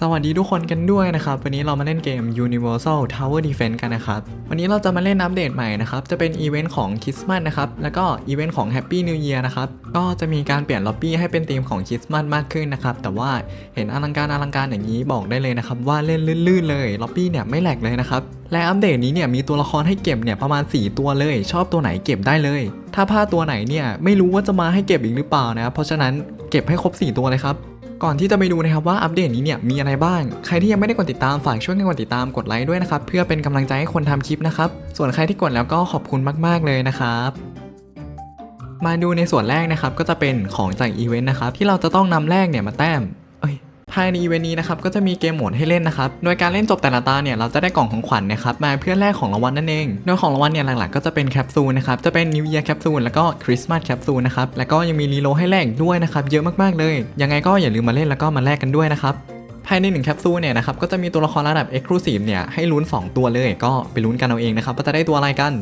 สวัสดีทุกคนกันด้วยนะครับ วันนี้เรามาเล่นเกม Universal Tower Defense กันนะครับ วันนี้เราจะมาเล่นอัปเดตใหม่นะครับ จะเป็นอีเวนต์ของคริสต์มาสนะครับ แล้วก็อีเวนต์ของ Happy New Year นะครับ ก็จะมีการเปลี่ยนล็อบบี้ให้เป็นธีมของคริสต์มาสมากขึ้นนะครับ แต่ว่าเห็นอลังการอลังการอย่างนี้บอกได้เลยนะครับ ว่าเล่นลื่นๆเลยล็อบบี้เนี่ยไม่แหลกเลยนะครับและอัปเดตนี้เนี่ยมีตัวละครให้เก็บเนี่ยประมาณ 4 ตัวเลย ชอบตัวไหนเก็บได้เลย ถ้าพลาดตัวไหนเนี่ยไม่รู้ว่าจะมาให้เก็บอีกหรือเปล่านะเพราะฉะนั้นเก็บให้ครบ 4 ตัวเลยครับ ก่อนที่จะไปดูนะครับว่าอัปเดตนี้เนี่ยมีอะไรบ้าง ใครที่ยังไม่ได้กดติดตามฝากช่วยกันกดติดตามกดไลค์ด้วยนะครับเพื่อเป็นกำลังใจให้คนทำคลิปนะครับส่วนใครที่กดแล้วก็ขอบคุณมาก ๆ เลยนะครับมาดูในส่วนแรกนะครับก็จะเป็นของจากอีเวนต์นะครับที่เราจะต้องนำแรกเนี่ยมาแต้ม ภายในอีเวนต์นี้นะครับก็จะมีเกมโหมดให้เล่นนะครับ โดยการเล่นจบแต่ละตาเนี่ยเราจะได้กล่องของขวัญนะครับมาเพื่อแลกของรางวัลนั่นเอง โดยของรางวัลเนี่ยหลักๆก็จะเป็นแคปซูลนะครับ จะเป็น New Year แคปซูลแล้วก็คริสต์มาสแคปซูลนะครับ แล้วก็ยังมีรีโลให้แลกด้วยนะครับ เยอะมากๆเลย ยังไงก็อย่าลืมมาเล่นแล้วก็มาแลกกันด้วยนะครับภายในหนึ่งแคปซูลเนี่ยนะครับก็จะมีตัวละครระดับ Exclusive เนี่ยให้ลุ้น 2 ตัวเลย ก็ไปลุ้นกันเอาเองนะครับว่าจะได้ตัวอะไรกัน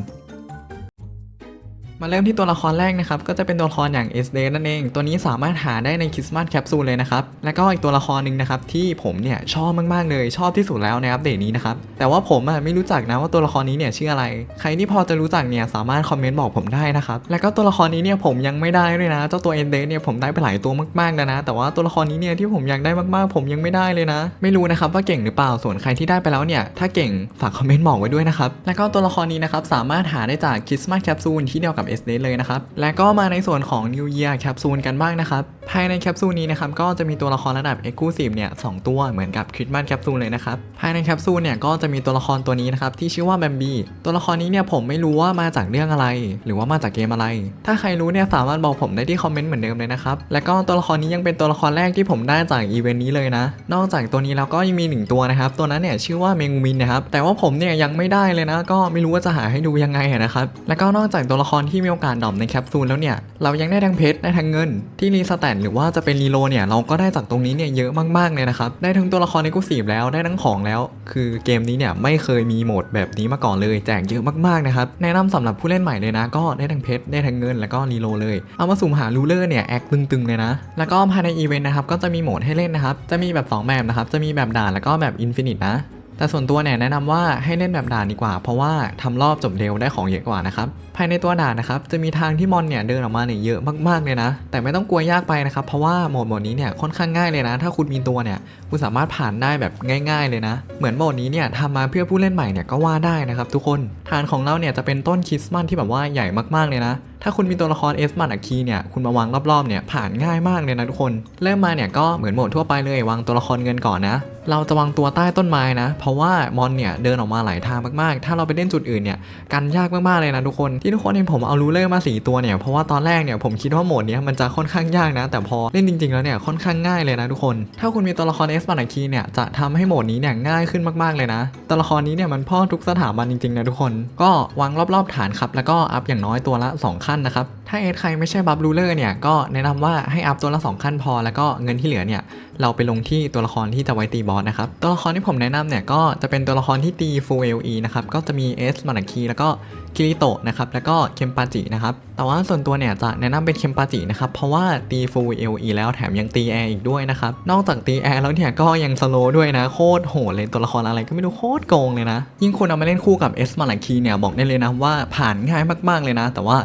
มาเริ่มที่ตัวละครแรกนะครับ ก็จะเป็นตัวละครอย่าง s d นั่นเอง ตัวนี้สามารถหาได้ในคริสต์มาสแคปซูลเลยนะครับ แล้วก็อีกตัวละครหนึ่งนะครับที่ผมเนี่ยชอบมากๆเลยชอบที่สุดแล้วในอัปเดตนี้นะครับ แต่ว่าผมอะไม่รู้จักนะว่าตัวละครนี้เนี่ยชื่ออะไร ใครที่พอจะรู้จักเนี่ยสามารถคอมเมนต์บอกผมได้นะครับ แล้วก็ตัวละครนี้เนี่ยผมยังไม่ได้ด้วยนะ เจ้าตัว s d เนี่ยผมได้ไปหลายตัวมากๆแล้วนะ แต่ว่าตัวละครนี้เนี่ยที่ผมอยากได้มากๆ ผมยังไม่ได้เลยนะ ไม่รู้นะครับว่าเก่งหรือเปล่า ส่วนใครที่ได้ไปแล้วเนี่ยถ้าเก่งฝากคอมเมนต์บอกไว้ด้วยนะครับ แล้วก็ตัวละครนี้นะครับสามารถหาได้จากคริสต์มาสแคปซูลที่เดียวกับ s d เลยนะครับ และก็มาในส่วนของ New Year แคปซูลกันบ้างนะครับ ภายในแคปซูลนี้นะครับก็จะมีตัวละครระดับ Exclusive เนี่ยสองตัวเหมือนกับคริสต์มาสแคปซูลเลยนะครับ ภายในแคปซูลเนี่ยก็จะมีตัวละครตัวนี้นะครับที่ชื่อว่าแบมบี้ตัวละครนี้เนี่ยผมไม่รู้ว่ามาจากเรื่องอะไร หรือว่ามาจากเกมอะไร ถ้าใครรู้เนี่ยสามารถบอกผมได้ที่คอมเมนต์เหมือนเดิมเลยนะครับ แล้วก็ตัวละครนี้ยังเป็นตัวละครแรกที่ผมได้จากอีเวนต์นี้เลยนะ นอกจากตัวนี้แล้วก็ยังมีหนึ่งตัวนะครับ ตัวนั้นเนี่ยชื่อว่าเมงมินนะครับ แต่ว่าผมเนี่ยยังไม่ได้เลยนะ ก็ไม่รู้ว่าจะหาให้ดูยังไงนะครับ แล้วก็นอกจากตัวละครที่ที่มีโอกาสดรอปในแคปซูลแล้วเนี่ยเรายังได้ทั้งเพชรได้ทั้งเงิน ที่รีสแตทหรือว่าจะเป็นรีโลเนี่ยเราก็ได้จากตรงนี้เนี่ยเยอะมากๆเลยนะครับได้ทั้งตัวละครในกูสีบแล้วได้ทั้งของแล้ว คือเกมนี้เนี่ยไม่เคยมีโหมดแบบนี้มาก่อนเลยแจกเยอะมากๆนะครับแนะนำสำหรับผู้เล่นใหม่เลยนะ ก็ได้ทั้งเพชรได้ทั้งเงินแล้วก็รีโลเลยเอามาสุ่มหารูเลอร์เนี่ยแอคตึงๆเลยนะแล้วก็ภายในอีเวนต์นะครับก็จะมีโหมดให้เล่นนะครับจะมีแบบสองแบบนะครับจะมีแบบด่านแล้วก็แบบอินฟินิตนะ แต่ส่วนตัวเนี่ยแนะนำว่าให้เล่นแบบด่านดีกว่า เพราะว่าทำรอบจบเร็วได้ของเยอะกว่านะครับ ภายในตัวด่านนะครับจะมีทางที่มอนเนี่ยเดินออกมาเนี่ยเยอะมากๆเลยนะ แต่ไม่ต้องกลัวยากไปนะครับ เพราะว่าโหมดโหมดนี้เนี่ยค่อนข้างง่ายเลยนะ ถ้าคุณมีตัวเนี่ยคุณสามารถผ่านได้แบบง่าย ๆ เลยนะ เหมือนโหมดนี้เนี่ยทำมาเพื่อผู้เล่นใหม่เนี่ยก็ว่าได้นะครับทุกคน ฐานของเราเนี่ยจะเป็นต้นคริสต์มาสที่แบบว่าใหญ่มากๆเลยนะ ถ้าคุณมีตัวละครเอสมันอะคีเนี่ยคุณมาวางรอบๆเนี่ยผ่านง่ายมากเลยนะทุกคน เริ่มมาเนี่ยก็เหมือนโหมดทั่วไปเลยวางตัวละครเงินก่อนนะ เราจะวางตัวใต้ต้นไม้นะ เพราะว่ามอนเนี่ยเดินออกมาหลายทางมากๆ ถ้าเราไปเล่นจุดอื่นเนี่ยกันยากมากๆเลยนะทุกคนที่ทุกคนเห็นผมเอารูเลอร์มาสีตัวเนี่ยเพราะว่าตอนแรกเนี่ยผมคิดว่าโหมดนี้มันจะค่อนข้างยากนะ แต่พอเล่นจริงๆแล้วเนี่ยค่อนข้างง่ายเลยนะทุกคน ถ้าคุณมีตัวละครเอสมันอะคีเนี่ยจะทำให้โหมดนี้เนี่ยง่ายขึ้นมากๆเลยนะตัวละครนี้เนี่ยมันพ่อทุกสถาบันจริงๆนะทุกคน ก็วางรอบๆฐานครับแล้วก็อัพอย่างน้อยตัวละสองขั้นนะครับ ถ้าเอสใครไม่ใช่บัฟรูเลอร์เนี่ยก็แนะนำว่าให้อัพตัวละ 2 ขั้นพอ แล้วก็เงินที่เหลือเนี่ยเราไปลงที่ตัวละครที่จะไว้ตีบอสนะครับ ตัวละครที่ผมแนะนำเนี่ยก็จะเป็นตัวละครที่ตี full LE นะครับ ก็จะมีเอสมานาคีแล้วก็คิริโตะนะครับ แล้วก็เคมปาจินะครับ แต่ว่าส่วนตัวเนี่ยจะแนะนำเป็นเคมปาจินะครับ เพราะว่าตี full LE แล้วแถมยังตีแอร์อีกด้วยนะครับ นอกจากตีแอร์แล้วเนี่ยก็ยังสโลด้วยนะ โคตรโหดเลยตัวละครอะไรก็ไม่รู้โคตรโกงเลยนะ ยิ่งคุณเอามาเล่นคู่กับเอสมานาคีเนี่ยบอกได้เลยนะว่าผ่านง่ายมากๆเลยนะ แต่ว่า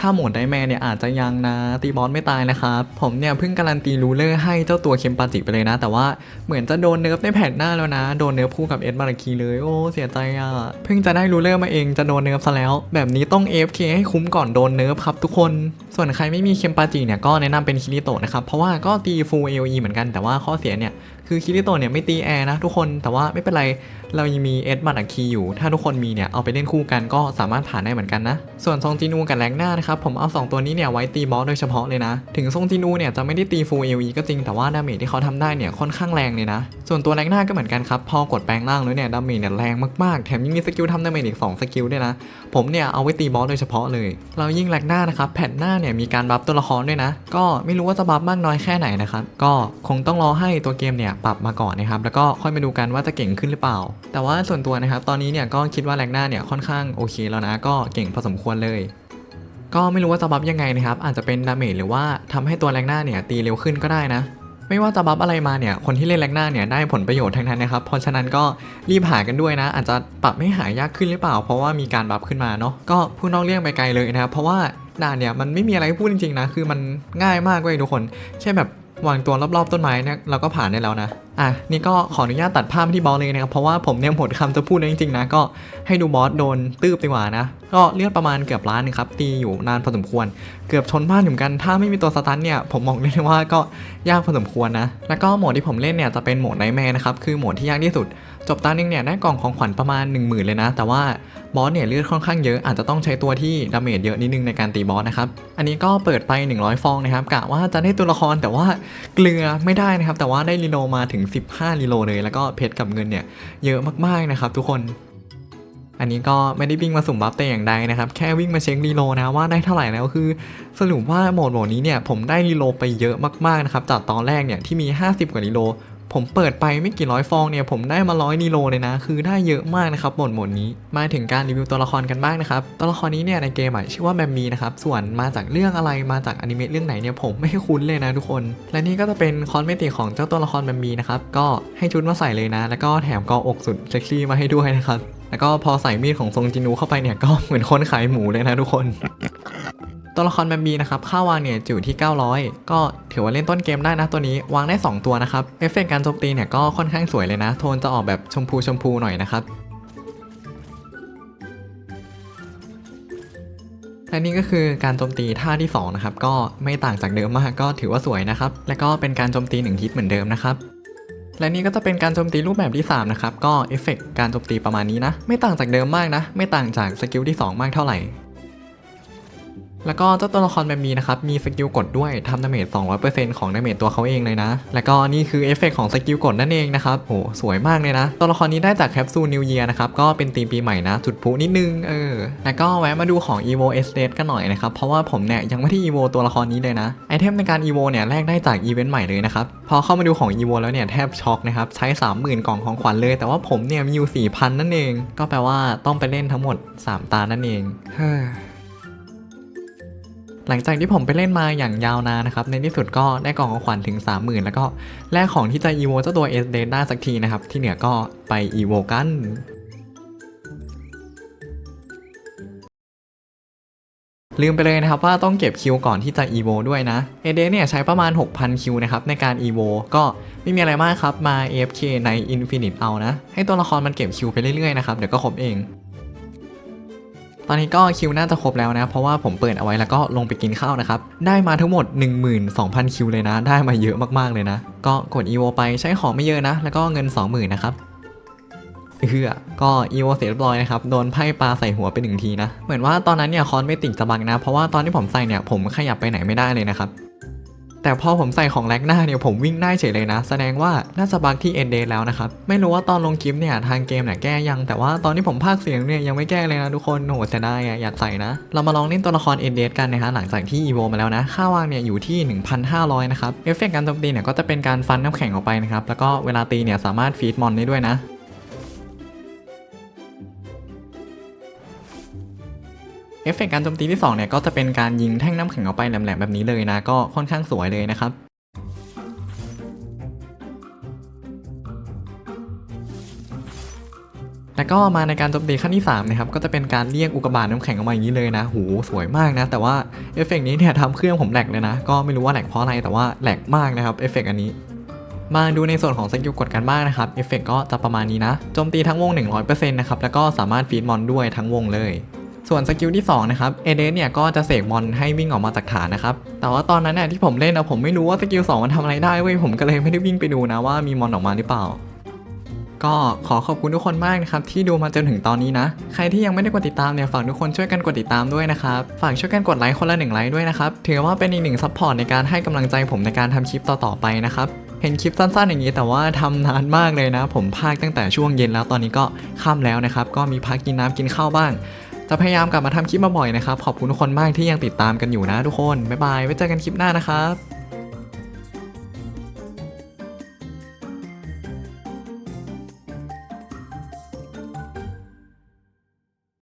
ถ้าโหมดไดแมนเนี่ยอาจจะยังนะตีบอสไม่ตายนะครับผมเนี่ยเพิ่งการันตีรูเลอร์ให้เจ้าตัวเคมปาจิไปเลยนะ แต่ว่าเหมือนจะโดนเนิร์ฟในแผ่นหน้าแล้วนะ โดนเนิร์ฟคู่กับเอสมาราคีเลยโอ้เสียใจอะเพิ่งจะได้รูเลอร์มาเองจะโดนเนิร์ฟซะแล้ว แบบนี้ต้อง AFK ให้คุ้มก่อนโดนเนิร์ฟครับทุกคน ส่วนใครไม่มีเคมปาจิเนี่ยก็แนะนำเป็นคิริโตะนะครับเพราะว่าก็ตี full AOE เหมือนกันแต่ว่าข้อเสียเนี่ย คือคิริโตเนี่ยไม่ตีแอร์นะทุกคนแต่ว่าไม่เป็นไรเรายังมีเอสบัตอัคีอยู่ ถ้าทุกคนมีเนี่ยเอาไปเล่นคู่กันก็สามารถผ่านได้เหมือนกันนะ ส่วนทรงจีนูกับแรงหน้านะครับผมเอา 2 ตัวนี้เนี่ยไว้ตีบอสโดยเฉพาะเลยนะ ถึงทรงจีนูเนี่ยจะไม่ได้ตี full AOE ก็จริงแต่ว่าดาเมจที่เขาทำได้เนี่ยค่อนข้างแรงเลยนะ ส่วนตัวแรงหน้าก็เหมือนกันครับพอกดแปลงร่างแล้วเนี่ยดาเมจเนี่ยแรงมากๆแถมยังมีสกิลทำดาเมจอีก2สกิลด้วยนะผมเนี่ยเอาไว้ตีบอสโดยเฉพาะเลย เรายิ่งแรงหน้านะครับแผ่นหน้าเนี่ยมีการบัฟตัวละครด้วยนะ ก็ไม่รู้ว่าจะบัฟมากน้อยแค่ไหนนะครับก็คงต้องรอให้ตัวเกมเนี่ยปรับมาก่อนนะครับแล้วก็ค่อยมาดูกันว่าจะเก่งขึ้นหรือเปล่า แต่ว่าส่วนตัวนะครับตอนนี้เนี่ยก็คิดว่าแรงหน้าเนี่ยค่อนข้างโอเคแล้วนะก็เก่งพอสมควรเลย ก็ไม่รู้ว่าจะบัฟยังไงนะครับอาจจะเป็นดาเมจหรือว่าทำให้ตัวแรงหน้าเนี่ยตีเร็วขึ้นก็ได้นะไม่ว่าจะบัฟอะไรมาเนี่ย คนที่เล่นแลกหน้าเนี่ยได้ผลประโยชน์ทั้งนั้นนะครับ เพราะฉะนั้นก็รีบหากันด้วยนะ อาจจะปรับให้หายากขึ้นหรือเปล่า เพราะว่ามีการบัฟขึ้นมาเนาะ ก็พูดนอกเรื่องไปไกลเลยนะครับ เพราะว่าด่านเนี่ยมันไม่มีอะไรพูดจริงๆนะ คือมันง่ายมากเว้ยทุกคน แค่แบบ วางตัวรอบๆต้นไม้เนี่ยเราก็ผ่านได้แล้วนะ อะนี่ก็ขออนุญาตตัดภาพที่บอสเลยนะครับเพราะว่าผมเนี่ยหมดคำจะพูดแล้วจริงๆนะก็ให้ดูบอสโดนตืบดีกว่านะก็เลือดประมาณเกือบล้านนะครับตีอยู่นานพอสมควร เกือบชนบ้านเหมือนกัน ถ้าไม่มีตัวสตันเนี่ยผมมองเลยว่าก็ยากพอสมควรนะแล้วก็โหมดที่ผมเล่นเนี่ยจะเป็นโหมดไนแมร์นะครับคือโหมดที่ยากที่สุด จบตาหนึงเนี่ยได้กล่องของขวัญประมาณ 1 0,000 เลยนะ แต่ว่าบอสเนี่ยเลือดค่อนข้างเยอะอาจจะต้องใช้ตัวที่ดาเมจเยอะนิดนึงในการตีบอสนะครับ อันนี้ก็เปิดไป 100 ฟองนะครับกะว่าจะได้ตัวละครแต่ว่าเกลือไม่ได้นะครับ แต่ว่าได้รีโลมาถึง 15รีโลเลย แล้วก็เพชรกับเงินเนี่ยเยอะมากๆนะครับทุกคนอันนี้ก็ไม่ได้วิ่งมาสุ่มบัฟแต่อย่างใดนะครับ แค่วิ่งมาเช็ครีโลนะว่าได้เท่าไหร่แล้วคือ สรุปว่าโหมดโหมดนี้เนี่ยผมได้รีโลไปเยอะมากๆนะครับ จากตอนแรกเนี่ยที่มี 50 กว่ารีโล ผมเปิดไปไม่กี่ร้อยฟองเนี่ยผมได้มาร้อยรีโลเลยนะ คือได้เยอะมากนะครับหมดหมดนี้ มาถึงการรีวิวตัวละครกันบ้างนะครับ ตัวละครนี้เนี่ยในเกมอ่ชื่อว่าแบมมีนะครับส่วนมาจากเรื่องอะไรมาจากอนิเมะเรื่องไหนเนี่ยผมไม่คุ้นเลยนะทุกคน และนี่ก็จะเป็นคอนเมติของเจ้าตัวละครแบมมีนะครับก็ให้ชุดมาใส่เลยนะ แล้วก็แถมกออกสุดเซ็กซี่มาให้ด้วยนะครับแล้วก็พอใส่มีดของทรงจินูเข้าไปเนี่ยก็เหมือนคนขายหมูเลยนะทุกคน ตัวละครแบมบีนะครับค่าวางเนี่ยอยู่ที่ 900 ก็ถือว่าเล่นต้นเกมได้นะตัวนี้วางได้ 2 ตัวนะครับเอฟเฟกต์การโจมตีเนี่ยก็ค่อนข้างสวยเลยนะ โทนจะออกแบบชมพูชมพูหน่อยนะครับและนี่ก็คือการโจมตีท่าที่2นะครับก็ไม่ต่างจากเดิมมากก็ถือว่าสวยนะครับ และก็เป็นการโจมตี1ทิศเหมือนเดิมนะครับและนี่ก็จะเป็นการโจมตีรูปแบบที่ 3 นะครับ ก็เอฟเฟกต์การโจมตีประมาณนี้นะ ไม่ต่างจากเดิมมากนะ ไม่ต่างจากสกิลที่ 2 มากเท่าไหร่ แล้วก็เจ้าตัวละครแบบมีนะครับ มีสกิลกดด้วยทำดาเมจ 200%ของดาเมจตัวเขาเองเลยนะ แล้วก็นี่คือเอฟเฟกของสกิลกดนั่นเองนะครับโหสวยมากเลยนะ ตัวละครนี้ได้จากแคปซูลนิวเยียนะครับ ก็เป็นตีมปีใหม่นะ จุดพุนิดนึง เออ แล้วก็แวะมาดูของ EVO S d กันหน่อยนะครับ เพราะว่าผมเนี่ยยังไม่ได้ EVO ตัวละครนี้เลยนะ ไอเทมในการ EVO เนี่ยแลกได้จากอีเวนต์ใหม่เลยนะครับ พอเข้ามาดูของ EVO แล้วเนี่ยแทบช็อกนะครับ ใช้ 30,000 กล่องของขวัญเลย แต่ว่าผมเนี่ยมีอยู่4,000นั่นเอง ก็แปลว่าต้องไปเล่นทั้งหมด 3 ตานั่นเองเฮ้ หลังจากที่ผมไปเล่นมาอย่างยาวนานนะครับ ในที่สุดก็ได้กล่องของขวัญถึง 30,000 แล้วก็แลกของที่จะ EVO เจ้าตัว S d ได้สักทีนะครับ ที่เหนือก็ไป EVO กันลืมไปเลยนะครับว่าต้องเก็บคิวก่อนที่จะ EVO ด้วยนะ a d เดนี่ยใช้ประมาณ 6,000 คิวนะครับในการ EVO ก็ไม่มีอะไรมากครับมา AFK ใน Infinite เอานะ ให้ตัวละครมันเก็บคิวไปเรื่อยๆนะครับ เดี๋ยวก็ครบเอง ตอนนี้ก็คิวน่าจะครบแล้วนะ เพราะว่าผมเปิดเอาไว้แล้วก็ลงไปกินข้าวนะครับ ได้มาทั้งหมด 12,000 คิวเลยนะ ได้มาเยอะมากๆเลยนะ ก็กดอีโวไปใช้ของไม่เยอะนะ แล้วก็เงิน 20,000นะครับเฮือก็อีโวเสร็จเรียบร้อยนะครับ โดนไพ่ปลาใส่หัวไปหนึ่งทีนะ เหมือนว่าตอนนั้นเนี่ยคอนไม่ติดจะบังนะ เพราะว่าตอนที่ผมใส่เนี่ยผมขยับไปไหนไม่ได้เลยนะครับ แต่พอผมใส่ของแลกหน้าเนี่ยผมวิ่งได้เฉยเลยนะ แสดงว่าน่าจะบักที่เอ็นเดแล้วนะครับ ไม่รู้ว่าตอนลงคลิปเนี่ยทางเกมเนี่ยแก้ยัง แต่ว่าตอนที่ผมพากเสียงเนี่ยยังไม่แก้เลยนะทุกคนโหเสียดายอะอยากใส่นะ เรามาลองเล่นตัวละครเอ็นเดกันนะฮะหลังจากที่อีโวมาแล้วนะ ค่าวางเนี่ยอยู่ที่ 1,500 นะครับ เอฟเฟกต์การโจมตีเนี่ยก็จะเป็นการฟันน้ำแข็งออกไปนะครับ แล้วก็เวลาตีเนี่ยสามารถฟีดมอนได้ด้วยนะ เอฟเฟกต์การโจมตีที่2เนี่ยก็จะเป็นการยิงแท่งน้ำแข็งออกไปแหลมๆแบบนี้เลยนะ ก็ค่อนข้างสวยเลยนะครับแล้วก็มาในการโจมตีขั้นที่3นะครับก็จะเป็นการเรียกอุกกาบาตน้ำแข็งออกมาอย่างนี้เลยนะหูสวยมากนะ แต่ว่าเอฟเฟกต์นี้เนี่ยทำเครื่องผมแหลกเลยนะ ก็ไม่รู้ว่าแหลกเพราะอะไรแต่ว่าแหลกมากนะครับเอฟเฟกต์อันนี้ มาดูในส่วนของสกิลกดกันบ้างนะครับเอฟเฟกต์ก็จะประมาณนี้นะโจมตีทั้งวง 100%นะครับแล้วก็สามารถฟีดมอนด้วยทั้งวงเลย ส่วนสกิลที่2นะครับเอเดเนี่ยก็จะเสกมอนให้วิ่งออกมาจากฐานนะครับแต่ว่าตอนนั้นเนี่ยที่ผมเล่นนะผมไม่รู้ว่าสกิล2มันทำอะไรได้เว้ยผมก็เลยไม่ได้วิ่งไปดูนะว่ามีมอนออกมาหรือเปล่า ก็ขอขอบคุณทุกคนมากนะครับที่ดูมาจนถึงตอนนี้นะ ใครที่ยังไม่ได้กดติดตามเนี่ยฝากทุกคนช่วยกันกดติดตามด้วยนะครับฝากช่วยกันกดไลค์คนละหนึ่งไลค์ด้วยนะครับถือว่าเป็นอีกหนึ่งซัพพอร์ตในการให้กำลังใจผมในการทำคลิปต่อๆไปนะครับเห็นคลิปสั้นๆอย่างนี้แต่ว่าทำนานมากเลยนะ ผมพากตั้งแต่ช่วงเย็นแล้วตอนนี้ก็ค่ำแล้วนะครับก็มีพักกินน้ำกินข้าวบ้าง จะพยายามกลับมาทำคลิปมาบ่อยนะครับ ขอบคุณทุกคนมากที่ยังติดตามกันอยู่นะทุกคน บ๊ายบาย ไว้เจอกันคลิปหน้านะครับ